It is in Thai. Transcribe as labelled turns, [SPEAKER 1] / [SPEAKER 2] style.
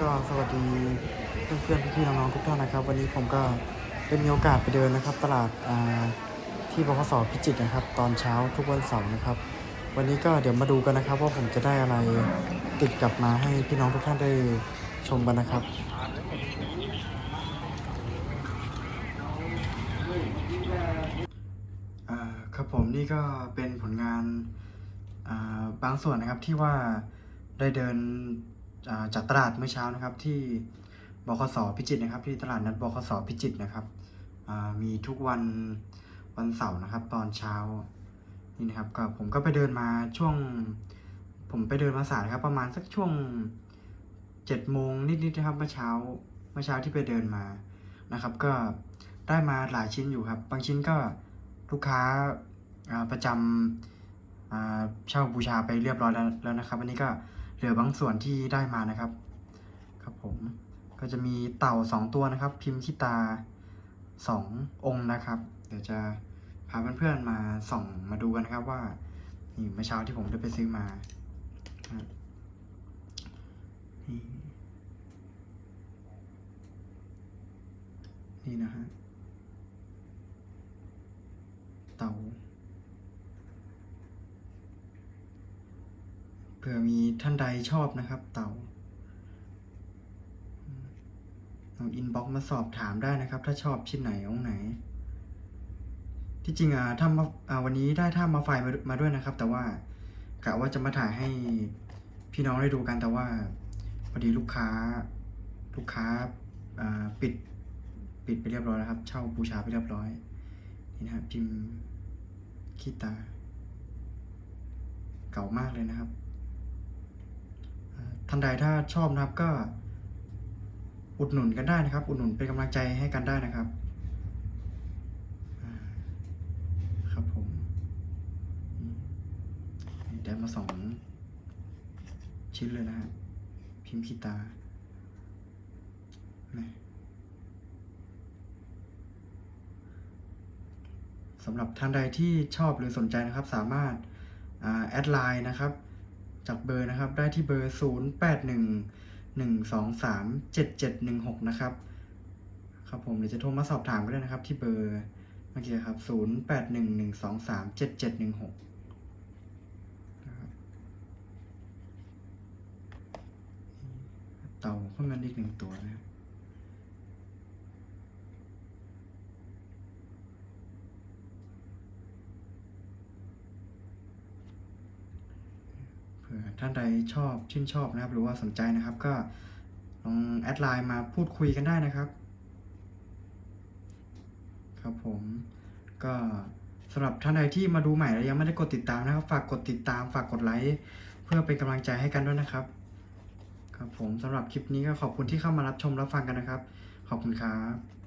[SPEAKER 1] ก็สวัสดีเพื่อนๆพี่ๆน้องๆทุกท่านนะครับ วันนี้ผมก็ได้มีโอกาสไปเดินนะครับ ตลาดาที่บขสพิจิตรนะครับ ตอนเช้าทุกวันเสาร์นะครับ วันนี้ก็เดี๋ยวมาดูกันนะครับ ว่าผมจะได้อะไรติดกลับมาให้พี่น้องทุกท่านได้ชมกันนะครับอ่าครับผมนี่ก็เป็นผลงานาบางส่วนนะครับที่ว่าได้เดิน จากตลาดเมื่อเช้านะครับ ที่บขสพิจิตรนะครับ ที่ตลาดนัดบขสพิจิตรนะครับมีทุกวันวันเสาร์นะครับ ตอนเช้านี่นะครับก็ผมก็ไปเดินมาช่วง ผมไปเดินมาสายครับ ประมาณสักช่วงเจ็ดโมงนิดๆนะครับเมื่อเช้าเมื่อเช้าที่ไปเดินมานะครับ ก็ได้มาหลายชิ้นอยู่ครับ บางชิ้นก็ลูกค้าประจำเช่าบูชาไปเรียบร้อยแล้วแล้วนะครับ อันนี้ก็ เหลือบางส่วนที่ได้มานะครับ ครับผมก็จะมีเต่าสองตัวนะครับ พิมพ์ขี้ตาสององค์นะครับ เดี๋ยวจะพาเพื่อนๆมาส่องมาดูกันนะครับว่านี่เมื่อเช้าที่ผมได้ไปซื้อมานะครับนี่นี่นะฮะเต่า เผื่อมีท่านใดชอบนะครับ เต่าลองอินบ็อกมาสอบถามได้นะครับ ถ้าชอบชิ้นไหนองไหน ที่จริงอะถ้ามาอ่าวันนี้ได้ท่ามาไฟมามาด้วยนะครับ แต่ว่ากะว่าจะมาถ่ายให้พี่น้องได้ดูกันแต่ว่าพอดีลูกค้าลูกค้าปิดปิดไปเรียบร้อยแล้วครับ เช่าบูชาไปเรียบร้อย นี่นะครับพิมพ์ขี้ตา เก่ามากเลยนะครับ ท่านใดถ้าชอบนะครับก็อุดหนุนกันได้นะครับ อุดหนุนเป็นกำลังใจให้กันได้นะครับครับผมได้มาสองชิ้นเลยนะฮะพิมพ์ขีตาสำหรับท่านใดที่ชอบหรือสนใจนะครับ สามารถแอดไลน์นะครับ จากเบอร์นะครับ ได้ที่เบอร์ 0 8 1 1 2 3 7 7 1 6 นะครับ ครับผมเดี๋ยวจะโทรมาสอบถามก็ได้นะครับ ที่เบอร์เมื่อกี้ครับ 0 8 1 1 2 3 7 7 1 6นะครับเต่าเพิ่มเงินอีกหนึ่งตัวนะครับ ผื่อท่านใดชอบชื่นชอบนะครับ หรือว่าสนใจนะครับ ก็ลองแอดไลน์มาพูดคุยกันได้นะครับ ครับผมก็สำหรับท่านใดที่มาดูใหม่แล้วยังไม่ได้กดติดตามนะครับ ฝากกดติดตามฝากกดไลค์เพื่อเป็นกำลังใจให้กันด้วยนะครับ ครับผมสำหรับคลิปนี้ก็ขอบคุณที่เข้ามารับชมรับฟังกันนะครับ ขอบคุณครับ